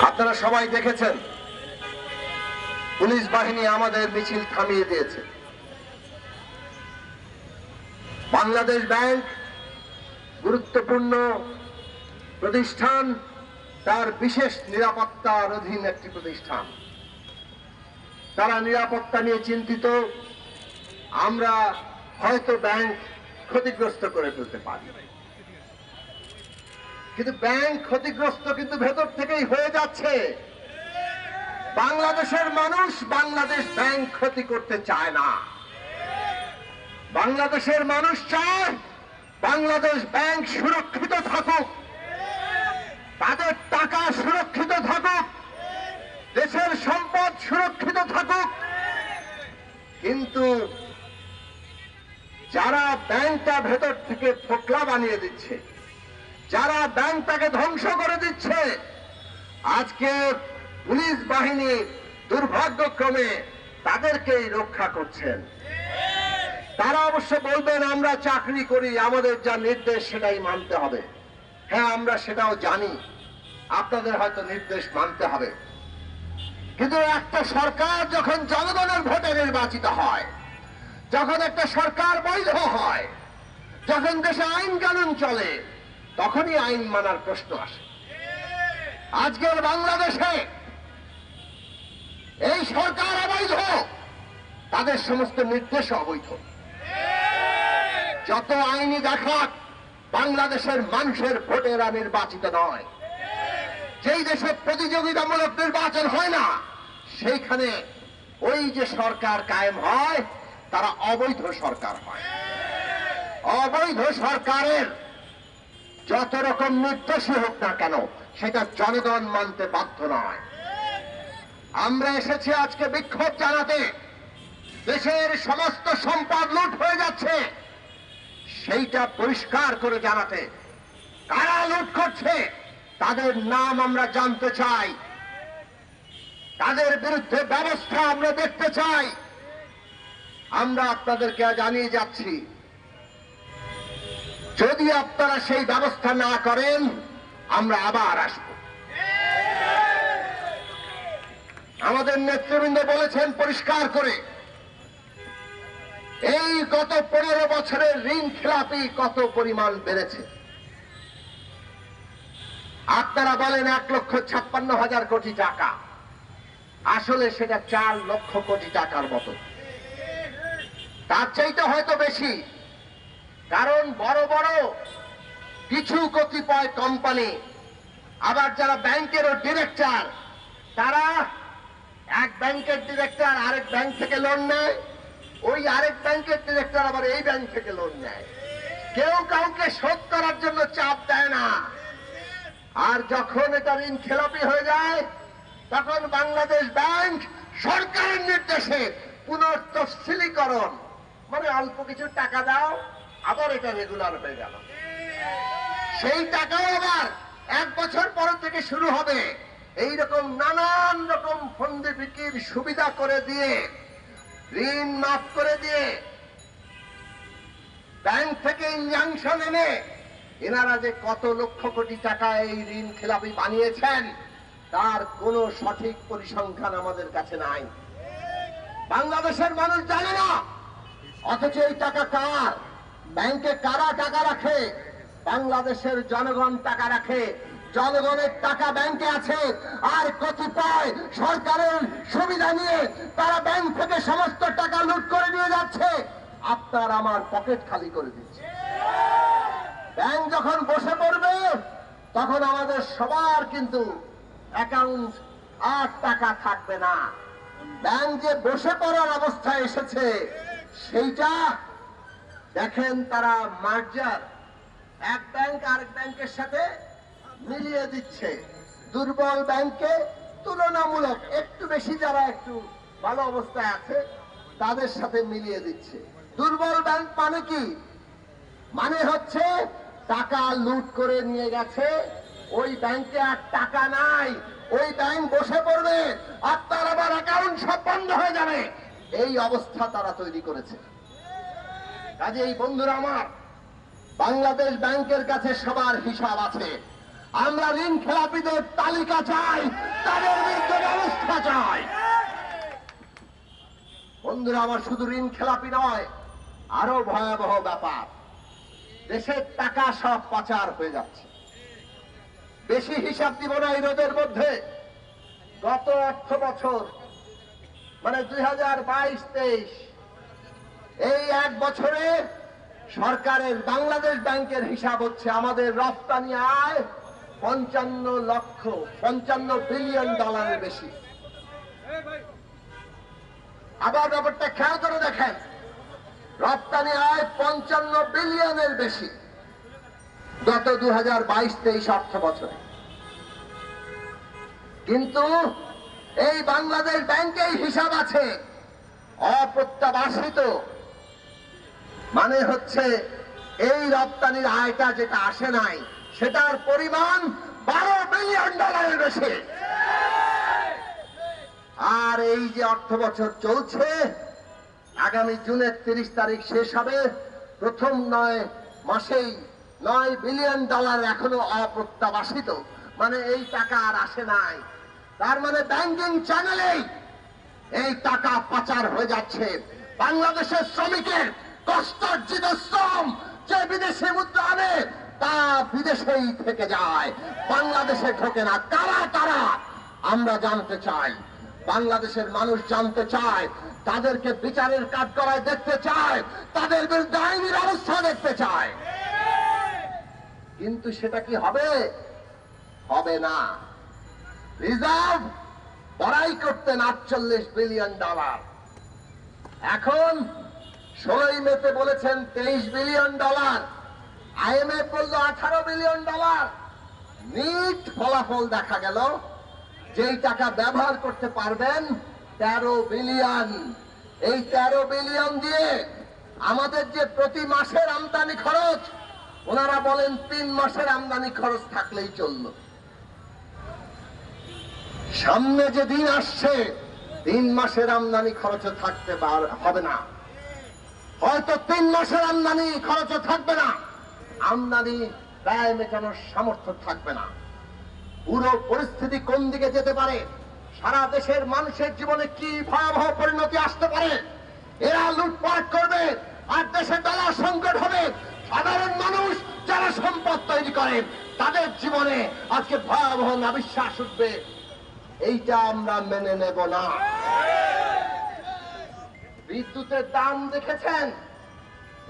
আপনারা সবাই দেখেছেন। পুলিশ বাহিনী আমাদের মিছিল থামিয়ে দিয়েছে। বাংলাদেশ ব্যাংক গুরুত্বপূর্ণ প্রতিষ্ঠান, তার বিশেষ নিরাপত্তার অধীন একটি প্রতিষ্ঠান। তারা নিরাপত্তা নিয়ে চিন্তিত। আমরা হয়তো ব্যাংক ক্ষতিগ্রস্ত করে ফেলতে পারি। কিন্তু ব্যাংক ক্ষতিগ্রস্ত কিন্তু ভেতর থেকেই হয়ে যাচ্ছে। বাংলাদেশের মানুষ বাংলাদেশ ব্যাংক ক্ষতি করতে চায় না। বাংলাদেশের মানুষ চায় বাংলাদেশ ব্যাংক সুরক্ষিত থাকুক। তাদের টাকা সুরক্ষিত থাকুক। দেশের সম্পদ সুরক্ষিত থাকুক। কিন্তু যারা ব্যাংকটা ভেতর থেকে ফোকলা বানিয়ে দিচ্ছে যারা ব্যাংকটাকে ধ্বংস করে দিচ্ছে, আজকে পুলিশ বাহিনী দুর্ভাগ্যক্রমে তাদেরকেই রক্ষা করছেন। তারা অবশ্য বলবেন, আমরা চাকরি করি, আমাদের যা নির্দেশ সেটাই মানতে হবে। হ্যাঁ আমরা সেটাও জানি, আপনাদের হয়তো নির্দেশ মানতে হবে। কিন্তু একটা সরকার যখন জনগণের ভোটে নির্বাচিত হয়, যখন একটা সরকার বৈধ হয়, যখন দেশে আইন কানুন চলে তখনই আইন মানার প্রশ্ন আসে। আজকের বাংলাদেশে এই সরকার অবৈধ, তাদের সমস্ত নির্দেশ অবৈধ। যত আইনি দেখাক বাংলাদেশের মানুষের ভোটেরা নির্বাচিত নয়। যেই দেশে প্রতিযোগিতামূলক নির্বাচন হয় না, সেইখানে ওই যে সরকার কায়েম হয়, তারা অবৈধ সরকার হয়। অবৈধ সরকারের যত রকম নির্দেশই হোক না কেন, সেটা জনগণ মানতে বাধ্য নয়। আমরা এসেছি আজকে বিক্ষোভ জানাতে। দেশের সমস্ত সম্পদ লুট হয়ে যাচ্ছে। সেইটা পরিষ্কার করে জানাতে। কারা লুট করছে, তাদের নাম আমরা জানতে চাই। তাদের বিরুদ্ধে ব্যবস্থা আমরা দেখতে চাই। আমরা আপনাদেরকে জানিয়ে যাচ্ছি যদি আপনারা সেই ব্যবস্থা না করেন, আমরা আবার আসব। আমাদের নেতৃবৃন্দ বলেছেন পরিষ্কার করে, এই গত পনেরো বছরের ঋণ খেলাপি কত পরিমাণ বেড়েছে? আপনারা বলেন এক লক্ষ ছাপ্পান্ন হাজার কোটি টাকা। আসলে সেটা চার লক্ষ কোটি টাকার মতো। তার চাইতে হয়তো বেশি। কারণ বড় বড় কিছু কতিপয় কোম্পানি আবার যারা ব্যাংকেরও ডিরেক্টর তারা এক ব্যাংকের ডিরেক্টর আরেক ব্যাংক থেকে লোন নেয়, ওই আরেক ব্যাংকের ডিরেক্টর আবার এই ব্যাংক থেকে লোন নেয়। কেউ কাউকে শোধ করার জন্য চাপ দেয় না। আর যখন এটা ঋণ খেলাপি হয়ে যায়, তখন বাংলাদেশ ব্যাংক সরকারের নির্দেশে পুনর্তফসিলীকরণ। মানে অল্প কিছু টাকা দাও আবার এটা রেগুলার হয়ে গেল। সেই টাকাও আবার এক বছর পর থেকে শুরু হবে। এই রকম নানান রকম ফন্দি বিক্রির সুবিধা করে দিয়ে, ঋণ মাফ করে দিয়ে, ব্যাংক থেকে ইনজাংশন এনে এনারা যে কত লক্ষ কোটি টাকা এই ঋণ খেলাপি বানিয়েছেন, তার কোনো সঠিক পরিসংখ্যান আমাদের কাছে নাই। বাংলাদেশের মানুষ জানে না, অথচ এই টাকা কার? ব্যাংকে কারা টাকা রাখে? বাংলাদেশের জনগণ টাকা রাখে। জনগণের টাকা ব্যাংকে আছে। আর কতিপয় সরকারের সুবিধা নিয়ে তারা ব্যাংক থেকে সমস্ত টাকা লুট করে নিয়ে যাচ্ছে। আপনার আমার পকেট খালি করে দিচ্ছে ব্যাংক যখন বসে পড়বে, তখন আমাদের সবার কিন্তু অ্যাকাউন্ট আর টাকা থাকবে না। ব্যাংক যে বসে পড়ার অবস্থায় এসেছে। সেইটা দেখেন তারা মার্জার। এক ব্যাংক আরেক ব্যাংকের সাথে মিলিয়ে দিচ্ছে। দুর্বল ব্যাংকে তুলনামূলক একটু বেশি যারা একটু ভালো অবস্থায় আছে, তাদের সাথে মিলিয়ে দিচ্ছে। দুর্বল ব্যাংক মানে কি? মানে হচ্ছে টাকা লুট করে নিয়ে গেছে, ওই ব্যাংকে আর টাকা নাই। ওই ব্যাংক বসে পড়বে, আর তার আবার অ্যাকাউন্ট সব বন্ধ হয়ে যাবে। এই অবস্থা তারা তৈরি করেছে। কাজে এই বন্ধুরা আমার, বাংলাদেশ ব্যাংকের কাছে সবার হিসাব আছে। আমরা ঋণ খেলাপিদের তালিকা চাই, তাদের বিরুদ্ধে ব্যবস্থা চাই। বন্ধুরা আমার, শুধু ঋণ খেলাপি নয়, আরও ভয়াবহ ব্যাপার। দেশের টাকা সব পাচার হয়ে যাচ্ছে। বেশি হিসাব দিব না এই রোদের মধ্যে। গত অর্থ বছর মানে দুই হাজার বাইশ, তেইশ এই এক বছরে সরকারের বাংলাদেশ ব্যাংকের হিসাব হচ্ছে আমাদের রপ্তানি আয় পঞ্চান্ন লক্ষ, পঞ্চান্ন বিলিয়ন ডলারের বেশি। আবার ব্যাপারটা খেয়াল করে দেখেন, রপ্তানি আয় পঞ্চান্ন বিলিয়নের বেশি গত দু হাজার বাইশ তেইশ অর্থ বছরে। কিন্তু এই বাংলাদেশ ব্যাংকেই হিসাব আছে অপ্রত্যাবাসিত মানে হচ্ছে এই রপ্তানির আয়টা যেটা আসে নাই, সেটার পরিমাণ বারো বিলিয়ন ডলারের বেশি। আর এই যে অর্থ বছর চলছে, আগামী জুনের তিরিশ তারিখ শেষ হবে, প্রথম নয় মাসেই নয় বিলিয়ন ডলার এখনও অপ্রত্যাবাসিত মানে এই টাকা আর আসে নাই। তার মানে ব্যাংকিং চ্যানেলেই এই টাকা পাচার হয়ে যাচ্ছে। বাংলাদেশের শ্রমিকের কষ্টার্জিত শ্রম যে বিদেশি মুদ্রা আনে, তা বিদেশেই থেকে যায়। বাংলাদেশে ঢোকে না। কারা তারা আমরা জানতে চাই। বাংলাদেশের মানুষ জানতে চায়। তাদেরকে বিচারের কাঠগড়ায় দেখতে চায়। তাদের বিরুদ্ধে আইনি ব্যবস্থা দেখতে চায়। কিন্তু সেটা কি হবে? হবে না। রিজার্ভ বড়াই করতেন আটচল্লিশ বিলিয়ন ডলার। এখন ষোলোই মেতে বলেছেন তেইশ বিলিয়ন ডলার। আইএমএফ বলল আঠারো বিলিয়ন ডলার। নিট ফলাফল দেখা গেল। যেই টাকা ব্যবহার করতে পারবেন, তেরো বিলিয়ন। এই তেরো বিলিয়ন দিয়ে আমাদের যে প্রতি মাসের আমদানি খরচ, ওনারা বলেন তিন মাসের আমদানি খরচ থাকলেই চলল। সামনে যে দিন আসছে, তিন মাসের আমদানি খরচ থাকতে হবে না। হয়তো তিন মাসের আমদানি খরচ থাকবে না। আমদানি ব্যয় মেটানোর সামর্থ্য থাকবে না। পুরো পরিস্থিতি কোন দিকে যেতে পারে? সারা দেশের মানুষের জীবনে কি ভয়াবহ পরিণতি আসতে পারে? এরা লুটপাট করবে, আর দেশে ডলার সংকট হবে। সাধারণ মানুষ যারা সম্পদ তৈরি করে, তাদের জীবনে আজকে ভয়াবহ নাবিশ্বাস উঠবে। এইটা আমরা মেনে নেব না। বিদ্যুতের দাম দেখেছেন?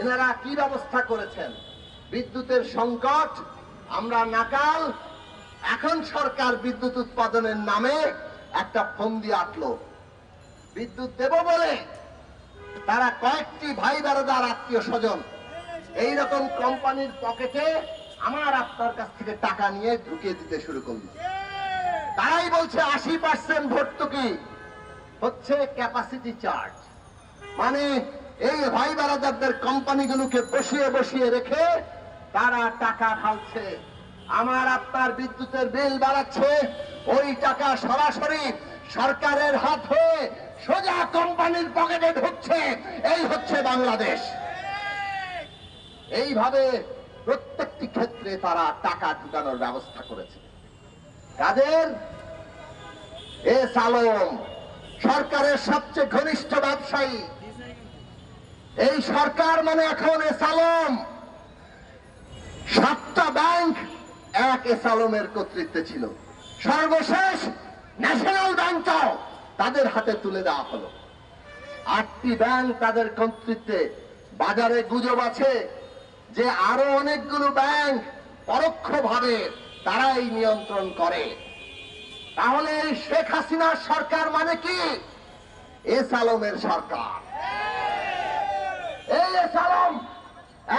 এনারা কি ব্যবস্থা করেছেন? বিদ্যুতের সংকট, আমরা নাকাল। এখন সরকার বিদ্যুৎ উৎপাদনের নামে একটা ফন্দি আটলো। বিদ্যুৎ দেব বলে তারা কয়েকটি ভাই বেড়াদার আত্মীয় স্বজন এইরকম কোম্পানির পকেটে আমার আপনার কাছ থেকে টাকা নিয়ে ঢুকিয়ে দিতে শুরু করল। তারাই বলছে আশি পার্সেন্ট ভর্তুকি। হচ্ছে ক্যাপাসিটি চার্জ মানে এই ভাই বারাদারদের কোম্পানিগুলোকে বসিয়ে বসিয়ে রেখে তারা টাকা ঢালছে আমার আপনার বিদ্যুতের বিল বাড়াচ্ছে। ওই টাকা সরাসরি সরকারের হাত হয়ে সোজা কোম্পানির পকেটে ঢুকছে। এই হচ্ছে বাংলাদেশ। এইভাবে প্রত্যেকটি ক্ষেত্রে তারা টাকা ঢুকানোর ব্যবস্থা করেছে। কাদের? এস আলম, সরকারের সবচেয়ে ঘনিষ্ঠ ব্যবসায়ী। এই সরকার মানে এখন এস আলম সাতটা ব্যাংক এক এস আলমের কর্তৃত্বে ছিল। সর্বশেষ ন্যাশনাল ব্যাংকটাও তাদের হাতে তুলে দেওয়া হলো। আটটি ব্যাংক তাদের কর্তৃত্বে। বাজারে গুজব আছে যে আরও অনেকগুলো ব্যাংক পরোক্ষভাবে তারাই নিয়ন্ত্রণ করে। তাহলে এই শেখ হাসিনার সরকার মানে কি? এস আলমের সরকার। আলম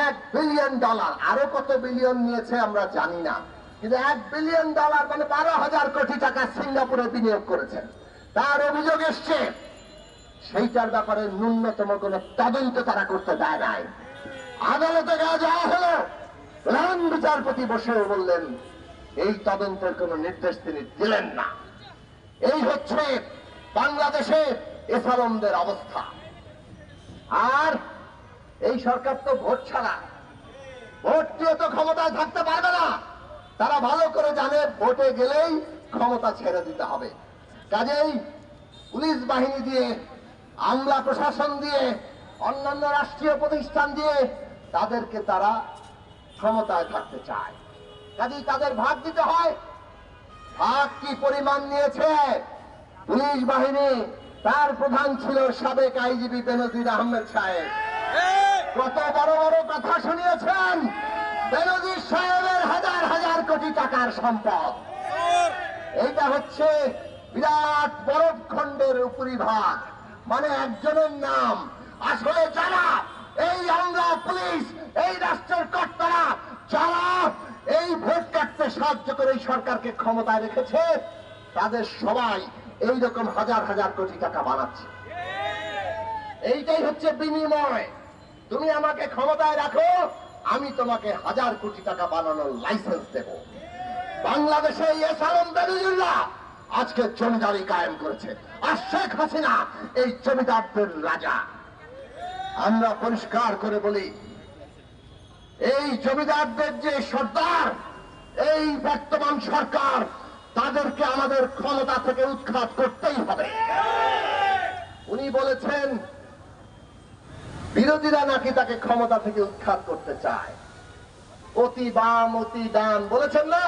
এক বিলিয়ন ডলার আরও কত বিলিয়ন নিয়েছে আমরা জানি না। কিন্তু এক বিলিয়ন ডলার মানে বারো হাজার কোটি টাকা সিঙ্গাপুরে বিনিয়োগ করেছেন তার অভিযোগ এসছে, সেইটার ব্যাপারে ন্যূনতম কোন তদন্ত তারা করতে দেয় নাই। আদালতে গা যাওয়া হলো। প্রধান বিচারপতি বসে বললেন, এই তদন্তের কোন নির্দেশ তিনি দিলেন না। এই হচ্ছে বাংলাদেশে এসালমদের অবস্থা। আর এই সরকার তো ভোট ছাড়া। ভোট দিয়ে তো ক্ষমতায় থাকতে পারবে না। তারা ভালো করে জানে, ভোটে গেলেই ক্ষমতা ছেড়ে দিতে হবে। কাজেই পুলিশ বাহিনী দিয়ে, আমলা প্রশাসন দিয়ে, অন্যান্য রাষ্ট্রীয় প্রতিষ্ঠান দিয়ে তাদেরকে তারা ক্ষমতায় থাকতে চায়। কাজেই তাদের ভাগ দিতে হয়। ভাগ কি পরিমাণ নিয়েছে? পুলিশ বাহিনী, তার প্রধান ছিল সাবেক আইজিবি বেনজির আহমেদ সাহেব। কত বড় বড় কথা শুনিয়েছেন? বেনজির সাহেবের হাজার হাজার কোটি টাকার সম্পদ। এইটা হচ্ছে বিরাট বরফ খণ্ডের উপরিভাগ। মানে একজনের নাম। আসলে যারা এই আমরা পুলিশ, এই রাষ্ট্রের কর্তারা, যারা এই ভোট কাটতে সাহায্য করে এই সরকারকে ক্ষমতায় রেখেছে, তাদের সবাই এই রকম হাজার হাজার কোটি টাকা বানাচ্ছে। এইটাই হচ্ছে বিনিময়। তুমি আমাকে ক্ষমতায় রাখো, আমি তোমাকে হাজার কোটি টাকা বানানোর লাইসেন্স দেব। বাংলাদেশে এস আলম আজকে জমিদারি কায়েম করেছে। আর শেখ হাসিনা এই জমিদারদের রাজা। আমরা পরিষ্কার করে বলি, এই জমিদারদের যে সর্দার, এই বর্তমান সরকার, তাদেরকে আমাদের ক্ষমতা থেকে উৎখাত করতেই হবে। উনি বলেছেন বিরোধীরা নাকি তাকে ক্ষমতা থেকে উৎখাত করতে চায়? অতি বাম, অতি ডান, বলেছেন না?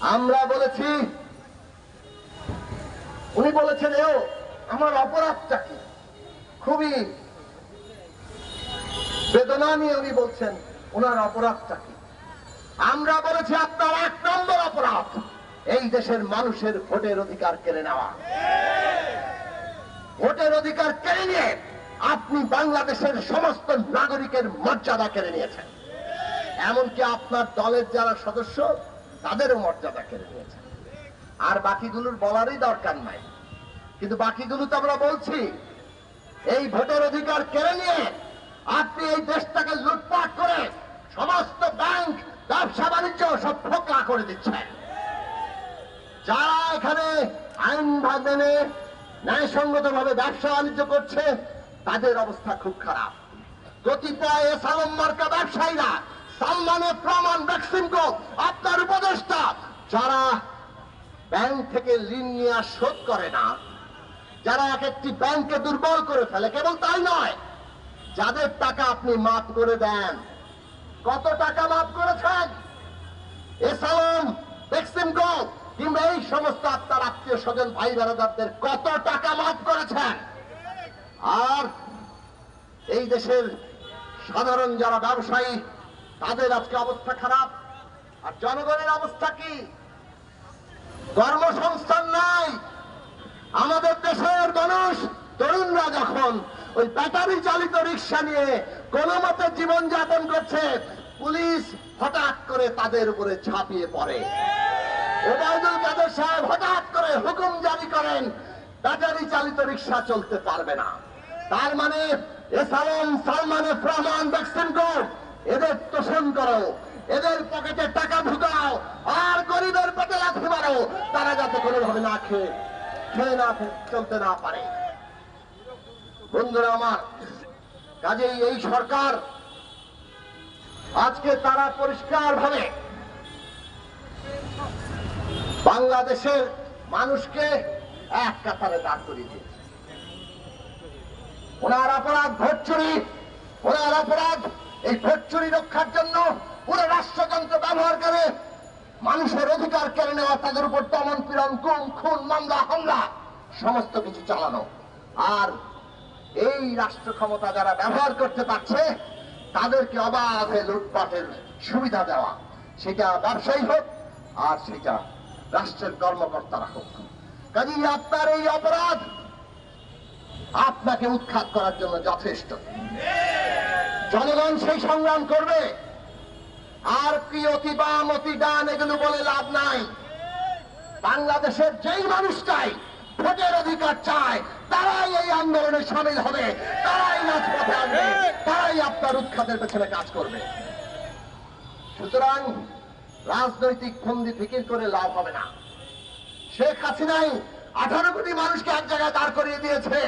আমরা বলেছি, উনি বলেছেন, এও, আমার অপরাধটা কি? খুবই বেদনা নিয়ে উনি বলছেন, ওনার অপরাধটা কি? আমরা বলেছি, আপনার এক নম্বর অপরাধ, এই দেশের মানুষের ভোটের অধিকার কেড়ে নেওয়া। ভোটের অধিকার কেড়ে নিয়ে আপনি বাংলাদেশের সমস্ত নাগরিকের মর্যাদা কেড়ে নিয়েছেন। এমনকি আপনার দলের যারা সদস্য, তাদেরও মর্যাদা কেড়ে নিয়েছেন। আর বাকিগুলোর বলারই দরকার নাই। কিন্তু বাকিগুলো তো আমরা বলছি, এই ভোটের অধিকার কেড়ে নিয়ে আপনি এই দেশটাকে লুটপাট করে সমস্ত ব্যাংক, ব্যবসা বাণিজ্য সব ফোকলা করে দিচ্ছেন। যারা এখানে আইন ভাগ মেনে ন্যায়সঙ্গত ভাবে ব্যবসা বাণিজ্য করছে তাদের অবস্থা খুব খারাপ। কতিপয় সালম ব্যবসায়ীরা সালমানের প্রমাণ ভ্যাকসিনকো আপনার উপদেষ্টা, যারা ব্যাংক থেকে ঋণ নিয়ে শোধ করে না, যারা এক একটি ব্যাংকে দুর্বল করে ফেলে, কেবল তাই নয়, যাদের টাকা আপনি মাফ করে দেন। কত টাকা মাফ করেছেন? এসালম বেক্সিমকো কিংবা এই সমস্ত আপনার আত্মীয় স্বজন ভাই বেড়াদারদের কত টাকা মাফ করেছেন? আর এই দেশের সাধারণ যারা ব্যবসায়ী, তাদের আজকে অবস্থা খারাপ। আর জনগণের অবস্থা কি? কর্মসংস্থান নাই। আমাদের দেশের মানুষ, তরুণরা যখন ওই ব্যাটারি চালিত রিক্সা নিয়ে কোনো মতে জীবন যাপন করছে, পুলিশ হঠাৎ করে তাদের উপরে ঝাঁপিয়ে পড়ে। ওবায়দুল কাদের সাহেব হঠাৎ করে হুকুম জারি করেন, ব্যাটারি চালিত রিক্সা চলতে পারবে না। তার মানে ভ্যাকসিন এদের তোষণ করো। এদের পকেটে টাকা ঢুকাও। আর গরিবের পেটে লাথি মারো। তারা যাতে কোনোভাবে না খেয়ে খেয়ে না চলতে না পারে। বন্ধুরা আমার, কাজেই এই সরকার আজকে তারা পরিষ্কার ভাবে বাংলাদেশের মানুষকে এক কাতারে দাঁড় করিয়ে ওনার অপরাধ ভোট চুরি ওনার অপরাধ এই ভোট চুরি রক্ষার জন্য পুরো রাষ্ট্রযন্ত্র ব্যবহার করে মানুষের অধিকার কেড়ে নেওয়া, তাদের উপর দমন পীড়ন, গুম, খুন, মামলা, হামলা, সমস্ত কিছু চালানো। আর এই রাষ্ট্র ক্ষমতা যারা ব্যবহার করতে পারছে, তাদেরকে অবাধে লুটপাটের সুবিধা দেওয়া। সেটা ব্যবসায়ী হোক, আর সেটা রাষ্ট্রের কর্মকর্তারা হোক। কাজেই আপনার এই অপরাধ আপনাকে উৎখাত করার জন্য যথেষ্ট। জনগণ সেই সংগ্রাম করবে। আর কি অতি বাম অতি ডান এগুলো বলে লাভ নাই। বাংলাদেশের যেই মানুষটাই ভোটের অধিকার চায়, তারাই এই আন্দোলনে সামিল হবে, তারাই রাজপথে আসবে, তারাই আপনার উৎখাতের পেছনে কাজ করবে। সুতরাং রাজনৈতিক ফন্দি ফিকির করে লাভ হবে না। শেখ হাসিনাই আঠারো কোটি মানুষকে এক জায়গায় দাঁড় করিয়ে দিয়েছে।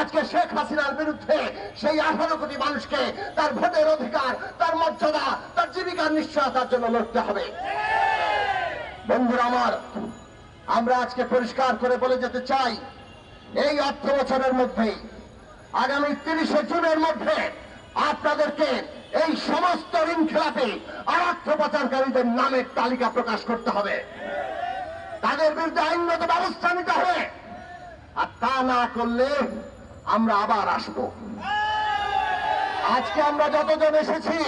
আজকে শেখ হাসিনার বিরুদ্ধে সেই আঠারো কোটি মানুষকে তার ভোটের অধিকার, তার মর্যাদা, তার জীবিকার নিশ্চয়তার জন্য লড়তে হবে। বন্ধুরা আমার, আমরা আজকে পরিষ্কার করে বলে যেতে চাই, এই অর্থ বছরের মধ্যে, আগামী তিরিশে জুনের মধ্যে আপনাদেরকে এই সমস্ত ঋণ খেলাপে আর অর্থ পাচারকারীদের নামের তালিকা প্রকাশ করতে হবে। তাদের বিরুদ্ধে আইনগত ব্যবস্থা নিতে হবে। আর তা না করলে আমরা আবার আসব। আজকে আমরা যতজন এসেছি